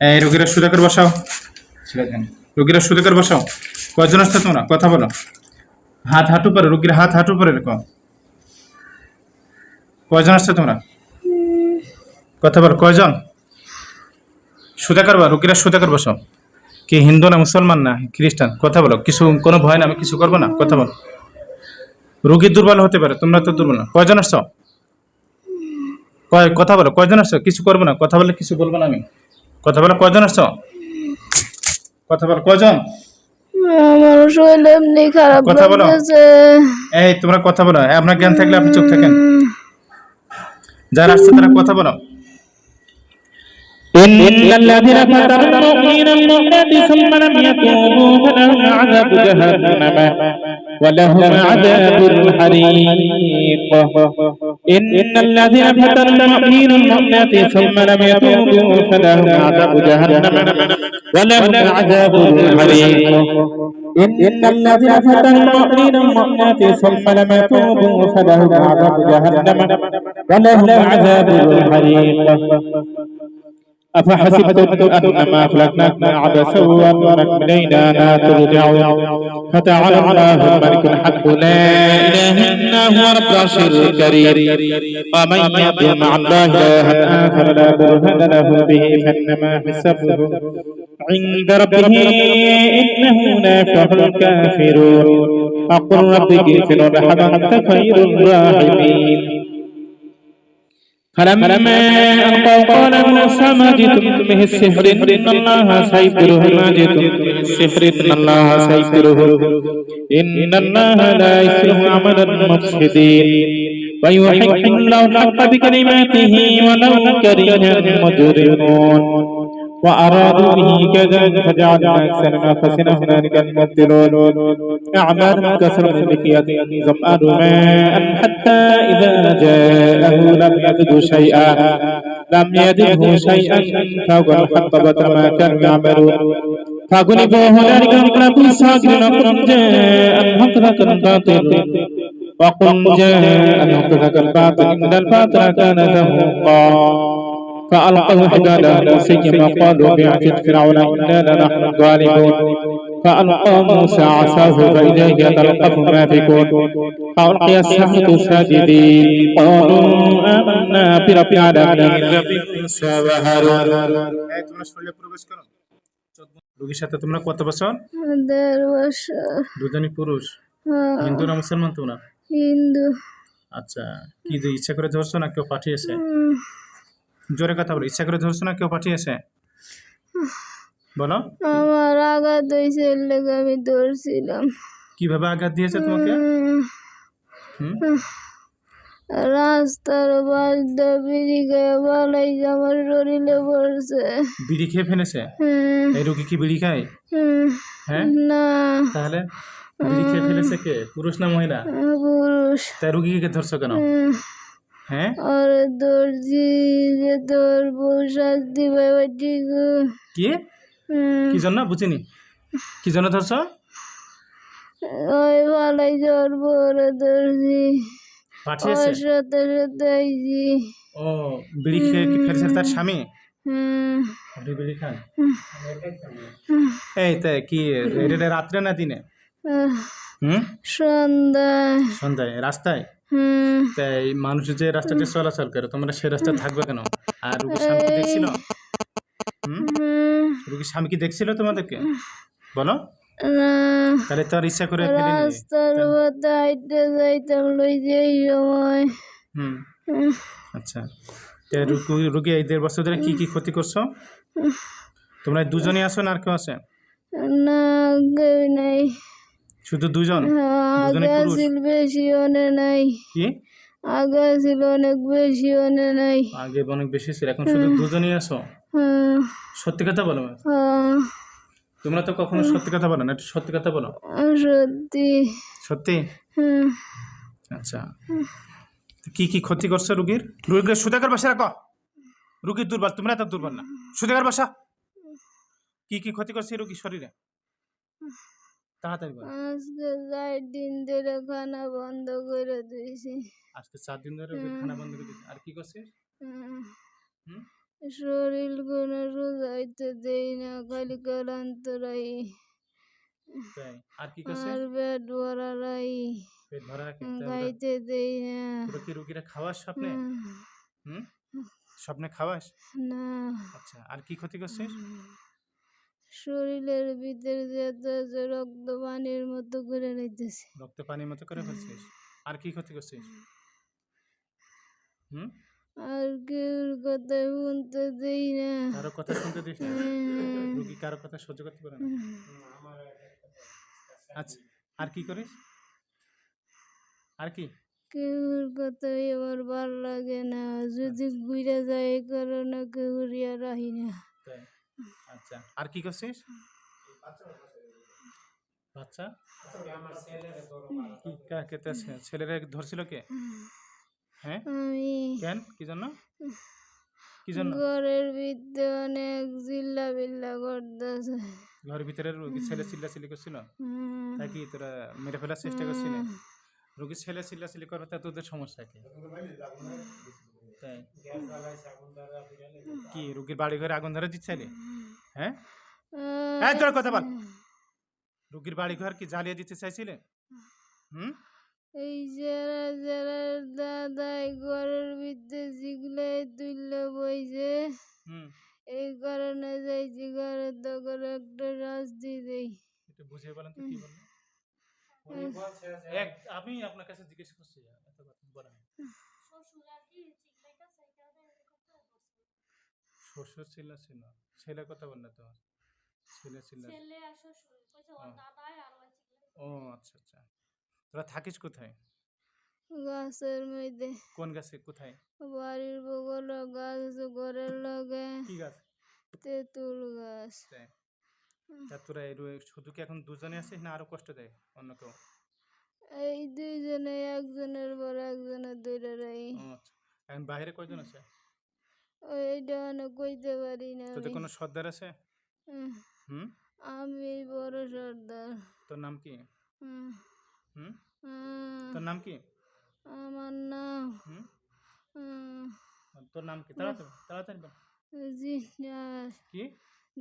এই রোগীরা সুদা করে বসাও। রোগীরা সুদা করে বসাও। কয়জন আসছে তোমরা? কথা বলো। হাত হাঁটু পরে রোগীর হাত হাঁটু পরে রেখো কয়জন আসছে তোমরা? কথা বলো কয়জন? সুদা করবা রোগীরা সুদা করে বসাও। কি হিন্দু না মুসলমান না খ্রিস্টান? কথা বলো। কিছু কোনো ভয় না আমি কিছু করব না? কথা বলো। রোগী দুর্বল হতে পারে তোমরা তো দুর্বল না। কয়জন আসছো? কয় কথা বলো কয়জন আসছো? কিছু করব না? কথা বলে কিছু বলব না আমি? কথা বলো কজন আসছো? কথা বল কজন আমার শরীর এমনি খারাপ কথা বলো। এই তোমরা কথা বলো। আপনার জ্ঞান থাকলে আপনি চুপ থাকেন। যারা আসছে তারা কথা বলো। إن الذين فتنوا المؤمنين المؤمنات ثم لم يتوبوا فلهم عذاب جهنم ولهم عذاب الحريق إن الذين فتنوا المؤمنين المؤمنات ثم لم يتوبوا فلهم عذاب جهنم ولهم عذاب الحريق إن الذين فتنوا المؤمنين المؤمنات ثم لم يتوبوا فلهم عذاب جهنم ولهم عذاب الحريق أفحسبتم أنما خلقناكم عبثا وأنكم إلينا لا ترجعون فتعالى الله الملك الحق لا إله إلا هو رب العرش الكريم. ومن يدعو مع الله إلها آخر لا برهان له به فإنما حسابه عند ربه إنه لا يفلح الكافرون. وقل رب اغفر أنت خير الراحمين. فلما ألقوا قال موسى ما جئتم به السحر إن الله سيبره ما جئتم به السحر إن الله سيبره إن الله لا يصلح عمل المفسدين ويحق الله الحق بكلماته ولو كره المجرمون وأرادوا به كذا فجعلنا أكثر ما فسنا هنالك المبتلون أعمال كثر من بكية ظمآن ماء حتى إذا جاءه لم يجده شيئا لم يجده شيئا فهو الحطبة ما كانوا يعملون فغلبوا هنالك انقلبوا ساجرين وقل جاء الحق ذاك الباطل وقل جاء الحق ذاك الباطل إن الباطل كان زهوقا فألقوا حبالهم سيما قالوا بعجل فرعون إنا لنحن الغالبون فألقى موسى عصاه فإذا هي تلقف ما فيكون فألقي السحرة ساجدين قالوا آمنا برب العالمين رب موسى وهارون এই তোমরা শরীরে প্রবেশ করো রোগীর সাথে তোমরা কত বছর দেড় বছর দুজনই পুরুষ হ্যাঁ, হিন্দু না মুসলমান তোমরা হিন্দু আচ্ছা কি যে ইচ্ছা করে ধরছো না কেউ পাঠিয়েছে উম, জোরে কথা বলো ইচ্ছা করে ধরছো না? কেউ পাঠিয়েছে? বলো। আমার আঘাত হয়েছে এর লেগে আমি ধরছিলাম। কীভাবে আঘাত দিয়েছে তোমাকে? হুম? রাস্তার বাস দিয়ে বিড়ি খেয়ে বালাই আমার শরীরে পড়ছে। বিড়ি খেয়ে ফেলেছে? এই রোগী কি বিড়ি খায়? হ্যাঁ? না। তাহলে বিড়ি খেয়ে ফেলেছে কে? পুরুষ না মহিলা? পুরুষ। তাই রুগীকে ধরছো কেন? আর দর্জি যে তোর বউ শাস্তি পাইবা ঠিক। কি? কি জন্য? বুঝিনি। কি জন্য ধরছো? ওই ভালাই জ্বর বড় দর্জি পাঠিয়েছে? ওর সাথে সাথে আইছি ও বিড়ি খেয়ে কি তার স্বামী? হুম আপনি বিড়ি খান। এই কি এটা রাত্রে না দিনে? হুম? সন্ধ্যায়। সন্ধ্যায় রাস্তায়? তাই মানুষ যে রাস্তাতে চলাচল করে তোমরা সে রাস্তায় থাকবে কেন? আর রুগীর স্বামী কি দেখছিল? রুগীর স্বামী কি দেখছিল তোমাদেরকে? বলো। তাহলে তো আর ইচ্ছা করে রাস্তার পথে হাইটে যাইতাম লই যে এই সময়। হুম, আচ্ছা। তা রুগী রুগী এই দেড় বছর ধরে কি কি ক্ষতি করছ? তোমরা দুজনই আসো না আর কেউ আছে? না কেউ নাই। শুধু দুজন? দুজনে আগে ছিল বেশি অনে নাই। কি? আগে ছিল অনেক বেশি অনে নাই। আগে অনেক বেশি ছিল এখন শুধু দুজনই আসো হুম, সত্যি কথা বলো হ্যাঁ, তোমরা তো কখনো সত্যি কথা বলো না একটু সত্যি কথা বলো। সত্যি। সত্যি? আচ্ছা। কি কি ক্ষতি করছে রুগীর? রুগীর সুদাকার বাসা রাখো। রুগীর দুর্বল তোমরা তো দুর্বল না। সুদাকার বাসা। কি কি ক্ষতি করছে রুগীর শরীরে? তাড়াতাড়ি বলো। আজকে চার দিন ধরে খানা বন্ধ করে দিয়েছি। আজকে চার দিন ধরে খানা বন্ধ করে দিয়েছে। আর কি? শরীর কোনো রোজাইতে দেই না খালি কালান্তরাই। তাই। আর কি করছিস আর পেট ভরারাই পেট ভরা খাইতে দেই না। কি খাওয়াস স্বপ্নে? হুম? স্বপ্নে খাওয়াস? না। আচ্ছা আর কি ক্ষতি করছিস? শরীরের ভিতরে আছে রক্ত পানির মতো করে রইতেছে রক্ত পানির মতো করে ফেলছিস? আর কি ক্ষতি করছিস? হুম? আর কেউর কথা শুনতে দেই না। কারও কথা শুনতে দিস না। উম, রুগী কারও কথা সহ্য করতে পারে না। আচ্ছা আর কি করিস? আর কি? কেউর কথাই এবার ভালো লাগে না। যদি ঘুরে যায় কারণে কেউরিয়া রাহি না। তাই? আচ্ছা। আর কি করছিস? বাচ্চা? ছেলেরা ধরছিল কে? হ্যাঁ? আমি কেন? কি জন্য? কি জন্য? ঘরের ভিতরে অনেক জিল্লা বিল্লা করতেছে। ঘরের ভিতরে রুগী ছেলে চিল্লাচিল্লি করছিল? তাই কি তোরা মেরে ফেলার চেষ্টা করছিলে? রুগী ছেলে চিল্লাচিল্লি করবে তা তোদের সমস্যা কি? কি রুগীর বাড়ি ঘরে আগুন ধরে দিচ্ছিলে হ্যাঁ? এই তোর কথা বল। রুগীর বাড়ি ঘর কি জ্বালিয়ে দিতে চাইছিলে? হুম? এই যারা যারা দাদাই ঘরের ভিতরে জিগলে তুললে বইছে এই কারণে যাইছি ঘরে তো করে একটা শাস্তি দেই। একটু বুঝিয়ে বলেন তো কি বললেন এক আমি আপনার কাছে জিজ্ঞেস করছি এত কথা বলেন। শ্বশুর ছিল ছিল। ছেলে কথা বল না তোমার? ছেলে ছিল। ও। আচ্ছা আচ্ছা। তোরা থাকিস কোথায়? গাছের মধ্যে। কোন গাছে? কোথায়? বাড়ির বগল গাছ আছে ঘরের লগে। কি গাছ? তেঁতুল গাছ। তা তোরা এই শুধু কি এখন দুজনে আছিস না আরও কষ্ট দেয় অন্য কেউ? এই দুইজনে একজনের পর একজনের দুইটা রাই। ও আচ্ছা। এখন বাইরে কয়জন আছে? ওইটা অনেক কইতে পারি না তোদের কোনো সর্দার আছে? হুম? আমি বড় সর্দার। তোর নাম কি? হুম? তোর নাম কি? আমার নাম। তোর নাম কি? তাড়াতাড়ি তাড়াতাড়ি বল। জিন্দার। কি?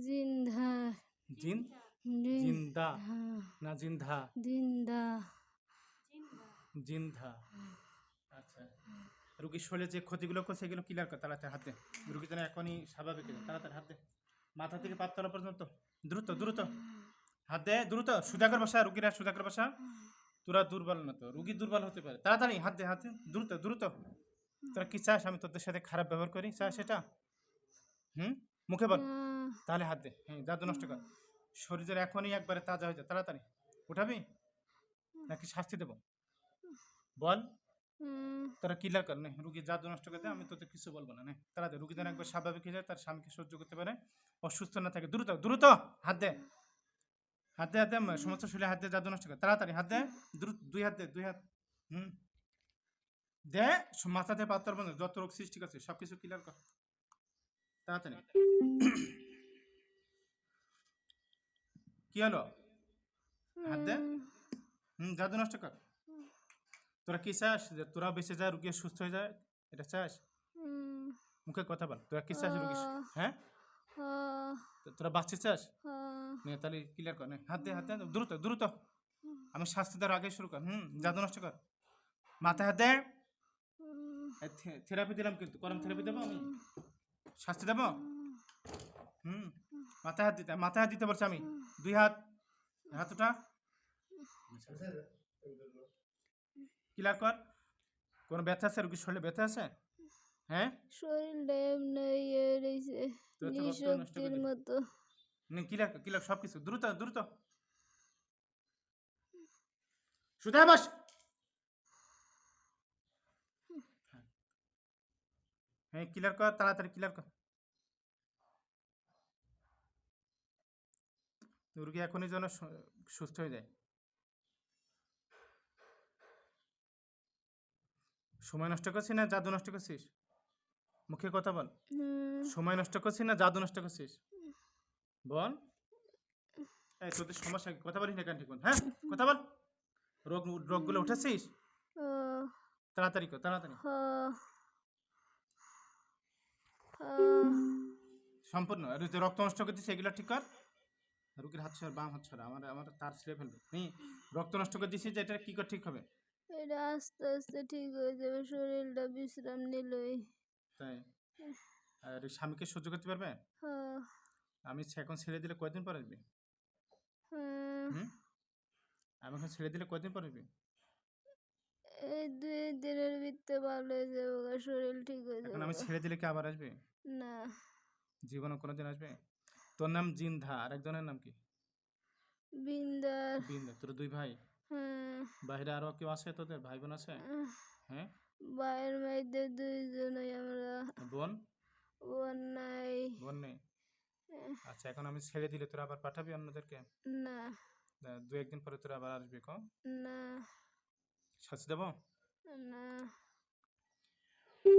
জিন্দার। জিন? জিন- জিন্দা। না জিন্ধা জিন্দা। জিন্ধা আচ্ছা। রুগীর শরীরে যে ক্ষতিগুলো করছে সেগুলো ক্লিয়ার করে তাড়াতাড়ি হাত রুগী যেন এখনই স্বাভাবিক। তাড়াতাড়ি হাত দে। মাথা থেকে পাতলা পর্যন্ত। দ্রুত দ্রুত। হাত দে, দ্রুত। সুধাকর বসা, রুগীরা সুধাকর বসা। তোরা দুর্বল না তো, রুগী দুর্বল হতে পারে। তাড়াতাড়ি হাত দে, হাত দ্রুত দ্রুত। তোরা কি চাস? আমি তোদের সাথে খারাপ ব্যবহার করি? চাস সেটা হুম? মুখে বল। তাহলে হাত দে। হ্যাঁ জাদু নষ্ট কর। শরীরের এখনই একবারে তাজা হয়ে যায়। তাড়াতাড়ি। উঠাবি? নাকি শাস্তি দেবো? বল। তারা কিলার কর নে রুগী জাদু নষ্ট করে দেয় আমি তোদের কিছু বলব না নে তাড়াতাড়ি রুগী যেন একবার স্বাভাবিক হয়ে যায় তার স্বামীকে সহ্য করতে পারে অসুস্থ না থাকে দ্রুত দ্রুত হাত দে হাত দে হাত দে সমস্ত শরীরে হাত দে জাদু নষ্ট করে তাড়াতাড়ি হাত দে দ্রুত দুই হাত দে দুই হাত হুম দে মাথাতে পাত্তর বন্ধ যত রোগ সৃষ্টি করছে সব কিছু ক্লিয়ার কর তাড়াতাড়ি। কি হলো? হাত দে হুম জাদু নষ্ট কর। তোরা কি চাস যে তোরা বেঁচে যায় রুগী সুস্থ হয়ে যায়? এটা চাস? মুখে কথা বল তোরা কি চাস রুগী হ্যাঁ? তো তোরা বাঁচতে চাস? তাহলে ক্লিয়ার কর নে হাত দে হাত দে দ্রুত দ্রুত। আমি শাস্তি দেওয়ার আগে শুরু কর হুম জাদু নষ্ট কর। মাথায় হাত দে। থেরাপি দিলাম কিন্তু গরম থেরাপি দেবো আমি? শাস্তি দেবো? হুম মাথায় হাত দিতে মাথায় হাত দিতে বলছি আমি। দুই হাত হাত ওটা। ক্লিয়ার কর? কোনো ব্যথা আছে? রুগীর শরীরে ব্যথা আছে? হ্যাঁ? শরীর এমনি ইয়ে রয়েছে নিশক্তির। মতো। ক্লিয়ার ক্লিয়ার সব কিছু দ্রুত দ্রুত। সুধা বাস। হ্যাঁ ক্লিয়ার কর? তাড়াতাড়ি ক্লিয়ার কর? রুগী এখনই যেন সুস্থ হয়ে যায়। সময় নষ্ট করছিস না জাদু নষ্ট করছিস? মুখে কথা বল। সময় নষ্ট করছিস না জাদু নষ্ট করছিস? বল। এই তোদের সমস্যা কথা বলিস না কেন ঠিক? হ্যাঁ? কথা বল। রোগ রোগগুলো উঠেছিস? তাড়াতাড়ি কর তাড়াতাড়ি। সম্পূর্ণ। আর যে রক্ত নষ্ট করতে সেগুলো ঠিক কর। রুগীর হাত ছড়া বাম হাত ছড়া আমার আমার তার ছিঁড়ে ফেলবে। নি? রক্ত নষ্ট করে দিছি যে এটা কি করে ঠিক হবে? এটা আস্তে আস্তে ঠিক হয়ে যাবে শরীরটা বিশ্রাম নিলই। তাই? আর স্বামীকে সহ্য করতে পারবে? হ্যাঁ। আমি এখন ছেড়ে দিলে কয়দিন পর আসবি? হ্যাঁ। হুম? আমি এখন ছেড়ে দিলে কয়দিন পর আসবি? এই দুই দিনের ভিতরে ভালো হয়ে যাবে শরীর ঠিক হয়ে এখন আমি ছেড়ে দিলে কি আবার আসবে? না। জীবনে কোনোদিন আসবে? তোর নাম জিন্ধা আর একজনের নাম কি? বিন্দার। বিন্দা তোর দুই ভাই? বাইরে আরও কেউ আছে তোদের? ভাই বোন আছে হ্যাঁ? ভাইয়ের মাইদের দুইজনই আমরা। বোন? বোন নাই। বোন নেই? আচ্ছা এখন আমি ছেড়ে দিলে তোরা আবার পাঠাবি অন্যদেরকে? না। দু একদিন পরে তোরা আবার আসবি কম না। সাথে দেবো না।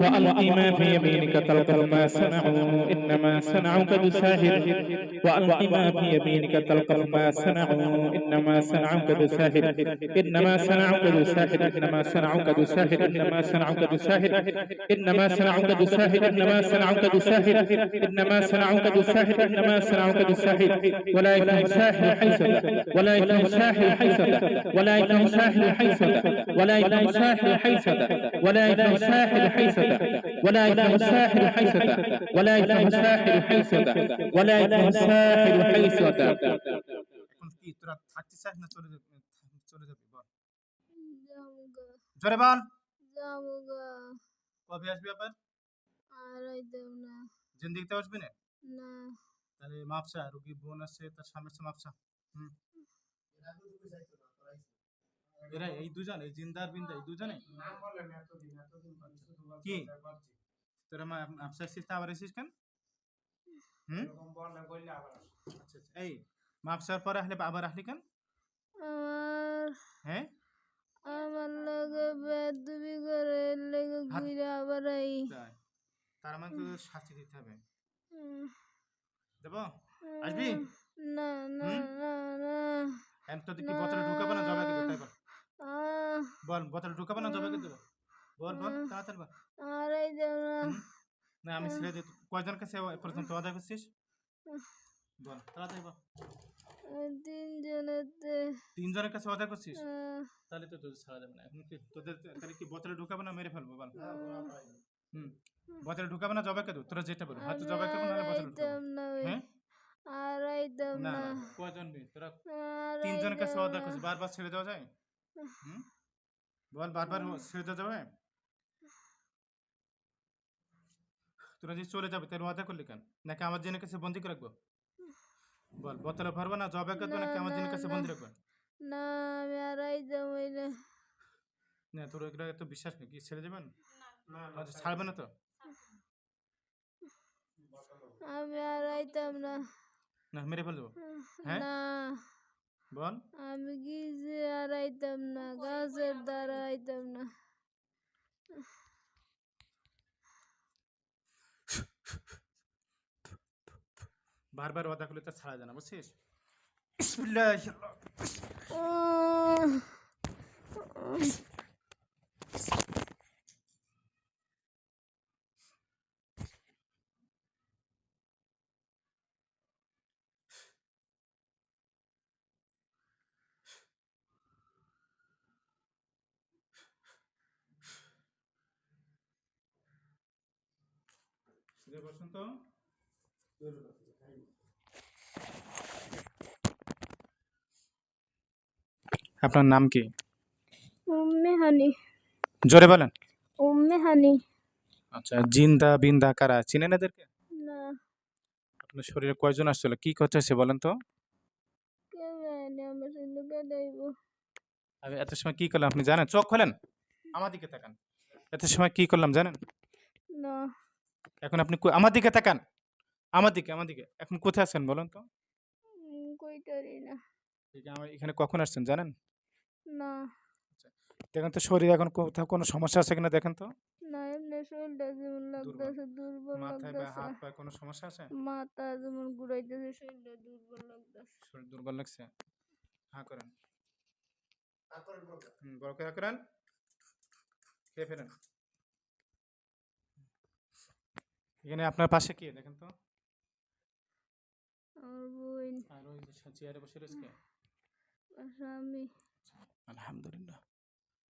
وألق ما في يمينك تلقف ما صنعوا إنما صنعوا كيد ساحر وألق ما في يمينك تلقف ما صنعوا إنما صنعوا كيد ساحر إنما صنعوا كيد ساحر إنما صنعوا كيد ساحر إنما صنعوا كيد ساحر إنما صنعوا كيد ساحر إنما صنعوا كيد ساحر إنما صنعوا كيد ساحر إنما صنعوا كيد ساحر ولا يفهم ساحر حيث ولا يفهم ساحر حيث ولا يفهم ساحر حيث ولا يفهم ساحر حيث ولا يفهم ساحر حيث ولا يفهم ساحر حيث ولا يفهم ساحر حيث ولا يفهم ساحر حيث এখন কি তোরা থাকতে চাস না চলে যাবি চলে যাবি বল জামুগা জোরে বল জামুগা কবে আসবি আবার আর আইতাম না জিন্দিগিতে আসবি না না তাহলে মাপসা রুগী বোন আছে তার সামনে আছে মাপসা হুম এরা এই দুজন এই জিন্দার বিন্দা এই দুজনে? কি? তোরা মা মাপসা এসেছিস আবার এসেছিস কেন? হুম? আচ্ছা আচ্ছা এই মাপসার পরে আসলে আবার আসলি কেন? হ্যাঁ? আমার লগে বেদবি করে লেগে ঘুরে আবার আই। তার মানে তো শাস্তি দিতে হবে। দেবো? আসবি? না না? না না। এখন তোদের কি বোতলে ঢুকাবো না তাই বল বোতলে ঢুকাবো না জবাকে দেবো? বল বল। তাড়াতাড়ি বল। আর না না আমি ছেড়ে দিই কয়জন কাছে পর্যন্ত আদায় করছিস? বল তাড়াতাড়ি বল। তিনজনেতে তিনজনের কাছে আদায় করছিস? তাহলে তো তোদের ছাড়া যাবে না। এখন কি তোদের তাহলে কি বোতলে ঢুকাবো না মেরে ফেলব? বল। হুম বোতলে ঢুকাবো না জবাকে দেবো তোরা যেটা বলব হয়তো জবাই করব নাহলে বোতলে ঢুকাবো। না হ্যাঁ? না না না। কয়জন তোরা তিনজনের কাছে না। করছিস বারবার ছেড়ে দেওয়া যায়? হুম? বল বারবার ছেড়ে দেওয়া যাবে? তোরা যে চলে যাবে তাহলে ওয়াদা করলি কেন? নাকি আমার জনের কাছে বন্দি করে রাখব? বল বোতলে ভরবো না জবাই করব নাকি না, আমার জনের না, কাছে না। বন্দি রাখব? না আমি আর আইতাম ওই না। না তোর এগুলো এত বিশ্বাস নেই কি ছেড়ে যাবেন আচ্ছা ছাড়বে না। তো? আমি আর আইতাম না। না মেরে ফেলব হ্যাঁ? না। বল। আমি কি যে আর আইতাম না গাছের দ্বারা আইতাম না। বারবার ওয়াদা করলে তো ছাড়া যায় না বুঝছিস? বিসমিল্লাহির আহ, বসন্ত। আপনার নাম কি? উম্মে হানি জোরে বলেন। উম্মে হানি আচ্ছা জিন্দা বিন্দা কারা? চিনেন এদেরকে? না। আপনার শরীরে কয়জন আসছিল? কি করতে হয়েছে বলেন তো। আমার আমি এত সময় কি করলাম আপনি জানেন? চোখ খোলেন। আমার দিকে তাকান। এত সময় কি করলাম জানেন? না। এখন আপনি কো- আমার দিকে তাকান। আমার দিকে আমার দিকে। এখন কোথায় আছেন বলুন তো? উম, কইতারি না। এই যে আমার এখানে কখন আসছেন জানেন? না। দেখেন তো শরীরে এখন কোথাও কোনো সমস্যা আছে কিনা দেখেন তো? না এমনি শরীরটা যেমন লাগতেছে দুর্বল মাথায় বা লাগতেছে। পায়ে কোনো সমস্যা আছে? মাথা যেমন ঘুরাইতেছে শরীরটা দুর্বল লাগতেছে। শরীর দুর্বল লাগছে? হ্যাঁ করেন। হুম, বড় করে হা করেন। খেয়ে ফেলেন। এখানে আপনার পাশে কে? দেখেন তো। আমার বোন আর ওই যে চেয়ারে বসে রয়েছে কে? স্বামী আলহামদুলিল্লাহ।